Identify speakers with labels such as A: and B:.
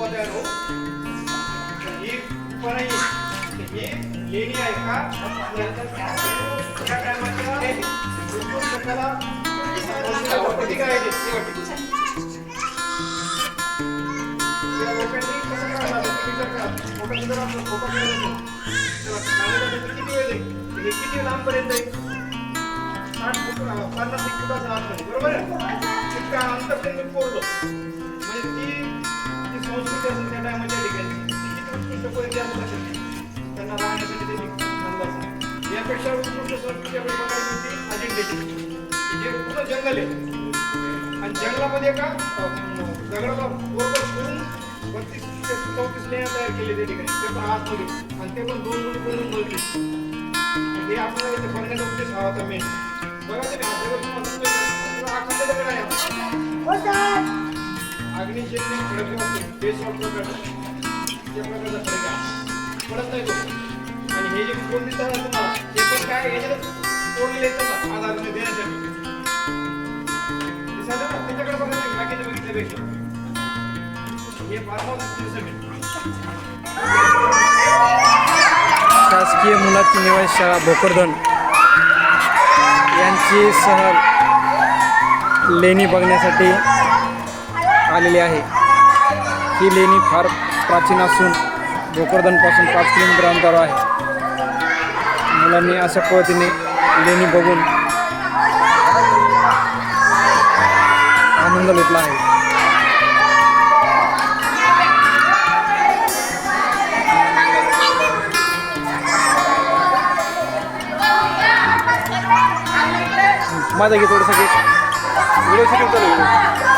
A: कुपा तयार हो तर ही कुपा नाही तर ही का किती लांबपर्यंत पन्नास एक फुटाचं आतमध्ये, बरोबर आहे? इतकं अंतर त्यांनी कोरलं. म्हणजे जे पूर्ण जंगल आहे? आणि जंगलामध्ये का दगडाला बरोबर करून बत्तीस ते चौतीस लेण्या तयार केले त्या ठिकाणी. ते पण आतमध्ये आणि ते पण दोन दोन करून मजली. हे आपल्याला इथे बघण्याचा उद्देश हवा होता मेन बघा ते हा दगड तुम्हाला दिसतोय का? हा अखंड दगड आहे अग्निशेतने खडक असतो बेसॉल्ट त्या प्रकारचा खडक. आहे पडत नाही तो. आणि हे जे कोण दिसतात तुम्हाला ते पण काय याच्यात कोरलेले येतात ना आधार देण्यासाठी.
B: शासकीय मुलाची निवास शाळा भोकरदन. यांची सहल लेणी बघण्यासाठी आलेली आहे. ही लेणी फार प्राचीन असून भोकरदनपासून पाच किलोमीटर अंतरावर आहे. मुलांनी अशा पद्धतीने लेणी बघून आनंद लुटला आहे. माझा घे थोडंसं घे व्हिडिओ शूटिंग चालू